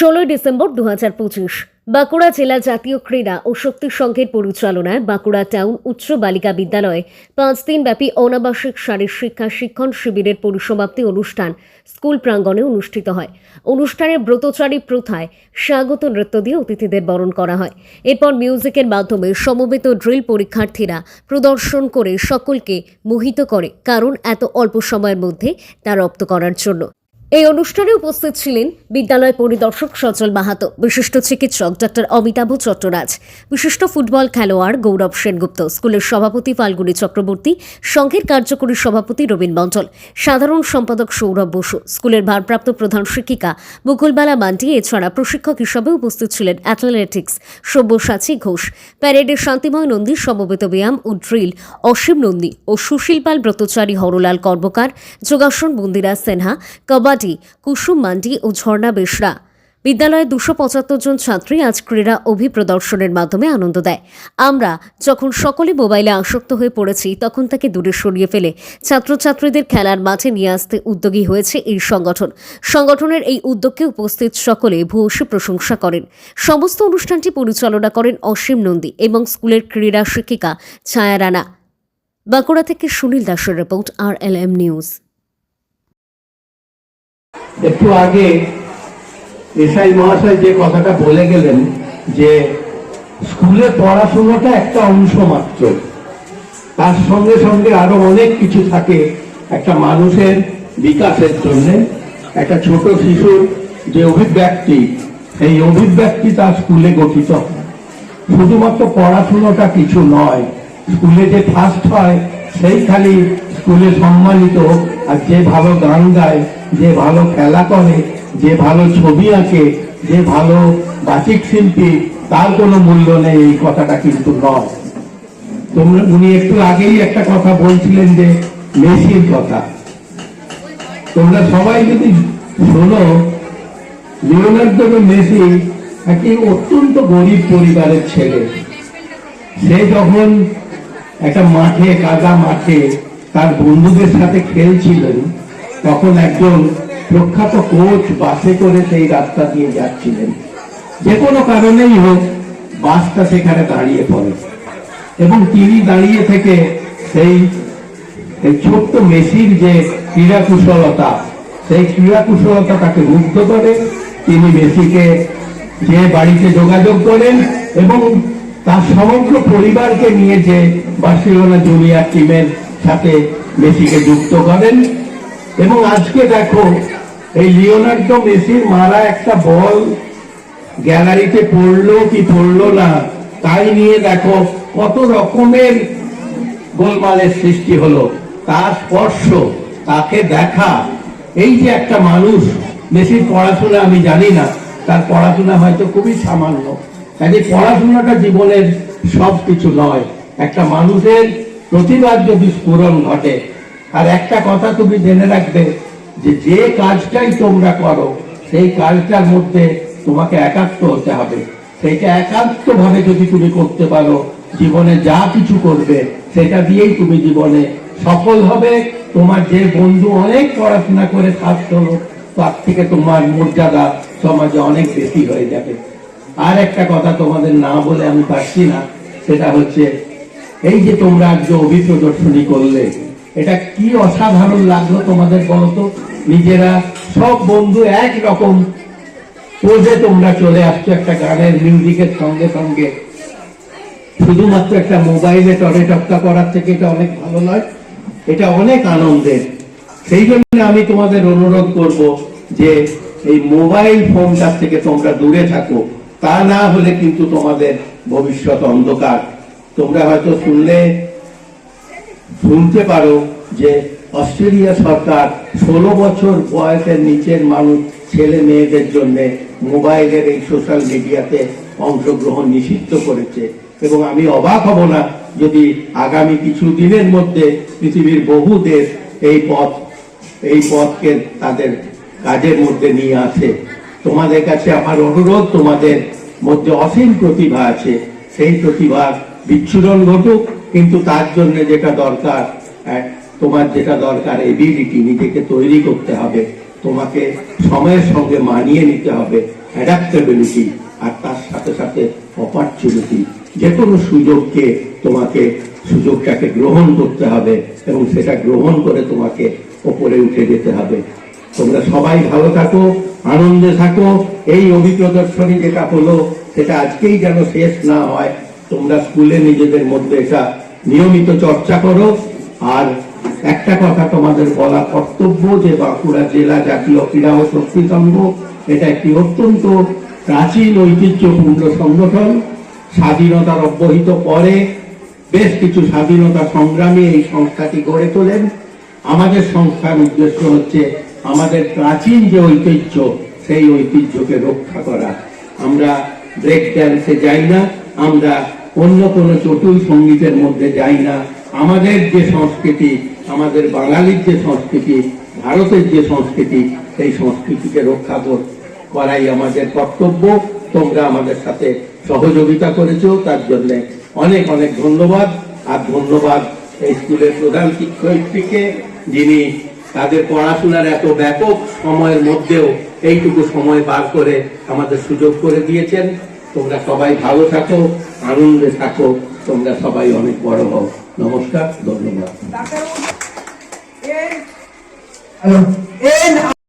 ষোলোই ডিসেম্বর দু হাজার পঁচিশ। বাঁকুড়া জেলা জাতীয় ক্রীড়া ও শক্তি সংঘের পরিচালনায় বাঁকুড়া টাউন উচ্চ বালিকা বিদ্যালয়ে পাঁচ দিনব্যাপী অনাবাসিক শারীর শিক্ষা শিক্ষণ শিবিরের পরিসমাপ্তি অনুষ্ঠান স্কুল প্রাঙ্গণে অনুষ্ঠিত হয়। অনুষ্ঠানে ব্রতচারী প্রথায় স্বাগত নৃত্য দিয়ে অতিথিদের বরণ করা হয়। এরপর মিউজিকের মাধ্যমে সমবেত ড্রিল পরীক্ষার্থীরা প্রদর্শন করে সকলকে মোহিত করে, কারণ এত অল্প সময়ের মধ্যে তা রপ্ত করার জন্য। এই অনুষ্ঠানে উপস্থিত ছিলেন বিদ্যালয় পরিদর্শক সচল মাহাতো, বিশিষ্ট চিকিৎসক ডক্টর অমিতাভ চট্টরাজ, বিশিষ্ট ফুটবল খেলোয়াড় গৌরব সেনগুপ্ত, স্কুলের সভাপতি ফাল্গুনী চক্রবর্তী, সংঘের কার্যকরী সভাপতি রবীন মণ্ডল, সাধারণ সম্পাদক সৌরভ বসু, স্কুলের ভারপ্রাপ্ত প্রধান শিক্ষিকা মুকুলবালা মান্ডি, এছাড়া প্রশিক্ষক হিসাবে উপস্থিত ছিলেন অ্যাথলেটিক্স সব্যসাচী ঘোষ, প্যারেডে শান্তিময় নন্দী, সমবেত ব্যায়াম ও ড্রিল, অসীম নন্দী ও সুশীল পাল ব্রতচারী হরলাল কর্মকার, যোগাসন মন্দিরা সিনহা, কবাডি কুসুম মান্ডি ও ঝর্ণা বেশরা বিদ্যালয়ে দুশো পঁচাত্তর জন ছাত্রী আজ ক্রীড়া অভিপ্রদর্শনের মাধ্যমে আনন্দ দেয়। আমরা যখন সকলে মোবাইলে আসক্ত হয়ে পড়েছি, তখন তাকে দূরে সরিয়ে ফেলে ছাত্রছাত্রীদের খেলার মাঠে নিয়ে আসতে উদ্যোগী হয়েছে এই সংগঠন। সংগঠনের এই উদ্যোগকে উপস্থিত সকলে ভূয়সী প্রশংসা করেন। সমস্ত অনুষ্ঠানটি পরিচালনা করেন অসীম নন্দী এবং স্কুলের ক্রীড়া শিক্ষিকা ছায়া রানা। বাঁকুড়া থেকে সুনীল দাসের রিপোর্ট, আর এল এম নিউজ। একটু আগে এসআই মহাশয় যে কথাটা বলে গেলেন যে স্কুলে পড়াশোনাটা একটা অংশ মাত্র, তার সঙ্গে সঙ্গে আরও অনেক কিছু থাকে একটা মানুষের বিকাশের জন্য। একটা ছোট শিশুর যে অভিব্যক্তি এই অভিব্যক্তি তার স্কুলে গঠিত শুধুমাত্র পড়াশোনাটা কিছু নয়, স্কুলে যে ফার্স্ট হয়, সেই খালি স্কুলে সম্মানিত আর যে ভালো গান গায়, যে ভালো খেলা করে, যে ভালো ছবি আঁকে, যে ভালো বাচিক শিল্পী, তার কোনো মূল্য নেই এই কথাটা কিন্তু নয়। তোমরা উনি একটু আগেই একটা কথা বলছিলেন যে মেসির কথা। তোমরা সবাই যদি শোনো লিওনার্দো মেসি একটি অত্যন্ত গরিব পরিবারের ছেলে। সে যখন একটা মাঠে কাদা মাঠে তার বন্ধুদের সাথে খেলছিলেন, তখন একজন প্রখ্যাত কোচ বাসে করে সেই রাস্তা দিয়ে যাচ্ছিলেন। যে কোনো কারণেই হোক, বাসটা সেখানে দাঁড়িয়ে পড়ে। এবং তিনি দাঁড়িয়ে থেকে সেই এই ছোট্ট মেসির যে ক্রীড়া কুশলতা সেই ক্রীড়া কুশলতা তাকে মুগ্ধ করে। তিনি মেসিকে যে বাড়িতে যোগাযোগ করেন এবং তার সমগ্র পরিবারকে নিয়ে যে বার্সেলোনা জুনিয়র টিমের সাথে মেসিকে যুক্ত করেন। এবং আজকে দেখো, এই লিওনার্দো মেসির মারা একটা বল গ্যালারিতে পড়ল কি পড়ল না, তাই নিয়ে দেখো কত রকমের গোলমালের সৃষ্টি হলো। তার স্পর্শ, তাকে দেখা, এই যে একটা মানুষ, মেসির পড়াশোনা আমি জানি না, তার পড়াশোনা হয়তো খুবই সামান্য। কাজে পড়াশোনাটা জীবনের সব কিছু নয়, একটা মানুষের প্রতিবাদ যদি স্ফুরণ ঘটে। আর একটা কথা তুমি জেনে রাখবে যে যে কাজটাই তোমরা করো, সেই কাজটার মধ্যে তোমাকে একাত্ম হতে হবে। সেইটা একাত্ম ভাবে যদি তুমি করতে পারো, জীবনে যা কিছু করবে, সেটা দিয়েই তুমি জীবনে সফল হবে। তোমার যে বন্ধু অনেক পড়াশোনা করে ছাত্র তার থেকে তোমার মর্যাদা সমাজে অনেক বেশি হয়ে যাবে। আর একটা কথা তোমাদের না বলে আমি পারছি না, সেটা হচ্ছে এই যে তোমরা আজকে অভিপ্রদর্শনী করলে, এটা কি অসাধারণ লাগল তোমাদের বলতো নিজেরা সব বন্ধু এক রকম পোজে তোমরা চলে আসছো একটা গানের মিউজিকের সঙ্গে সঙ্গে। শুধুমাত্র একটা মোবাইলে টরে টপকা করার থেকে এটা অনেক ভালো নয়, এটা অনেক আনন্দের। সেই জন্য আমি তোমাদের অনুরোধ করব যে এই মোবাইল ফোনটার থেকে তোমরা দূরে থাকো, তা না হলে কিন্তু তোমাদের ভবিষ্যৎ অন্ধকার। তোমরা হয়তো শুনলে, শুনতে পারো যে অস্ট্রেলিয়া সরকার ষোলো বছর বয়সের নিচের মানুষ, ছেলে মেয়েদের জন্য মোবাইলের এই সোশ্যাল মিডিয়াতে অংশগ্রহণ নিষিদ্ধ করেছে। এবং আমি অবাক হব না যদি আগামী কিছু দিনের মধ্যে পৃথিবীর বহু দেশ এই পথ, এই পথকে তাদের কাজের মধ্যে নিয়ে আসে। তোমাদের কাছে আমার অনুরোধ, তোমাদের মধ্যে অসীম প্রতিভা আছে। সেই প্রতিভার বিচ্ছুরণ ঘটুক, কিন্তু তার জন্য যেটা দরকার তোমার যেটা দরকার এবিলিটি নিজেকে তৈরি করতে হবে। তোমাকে সময়ের সঙ্গে মানিয়ে নিতে হবে অ্যাডাপ্টেবিলিটি আর তার সাথে সাথে অপরচুনিটি যে কোনো সুযোগকে তোমাকে, সুযোগটাকে গ্রহণ করতে হবে এবং সেটা গ্রহণ করে তোমাকে ওপরে উঠে যেতে হবে। তোমরা সবাই ভালো থাকো, আনন্দে থাকো। এই অভিপ্রদর্শনী যেটা হলো, সেটা আজকেই যেন শেষ না হয়। তোমরা স্কুলে নিজেদের মধ্যে এটা নিয়মিত চর্চা করো। আর একটা কথা তোমাদের বলা কর্তব্য যে বাঁকুড়া জেলা জাতীয় ক্রীড়া ও শক্তি সংঘ, এটা একটি অত্যন্ত প্রাচীন ঐতিহ্যপূর্ণ সংগঠন। স্বাধীনতার অব্যহিত পরে বেশ কিছু স্বাধীনতা সংগ্রামী এই সংস্থাটি গড়ে তোলেন। আমাদের সংস্থার উদ্দেশ্য হচ্ছে আমাদের প্রাচীন যে ঐতিহ্য, সেই ঐতিহ্যকে রক্ষা করা। আমরা ব্রেক ড্যান্সে যাই না, আমরা অন্য কোনো চটুল সঙ্গীতের মধ্যে যাই না। আমাদের যে সংস্কৃতি, আমাদের বাঙালির যে সংস্কৃতি, ভারতের যে সংস্কৃতি, সেই সংস্কৃতিকে রক্ষা করাই আমাদের কর্তব্য। তোমরা আমাদের সাথে সহযোগিতা করেছ, তার জন্য অনেক অনেক ধন্যবাদ। আর ধন্যবাদ এই স্কুলের প্রধান শিক্ষয়িত্রীকে, যিনি তাদের পড়াশোনার এত ব্যাপক সময়ের মধ্যেও এইটুকু সময় বার করে আমাদের সুযোগ করে দিয়েছেন। তোমরা সবাই ভালো থাকো আনন্দে থাকো তোমরা সবাই অনেক বড় হও। নমস্কার ধন্যবাদ।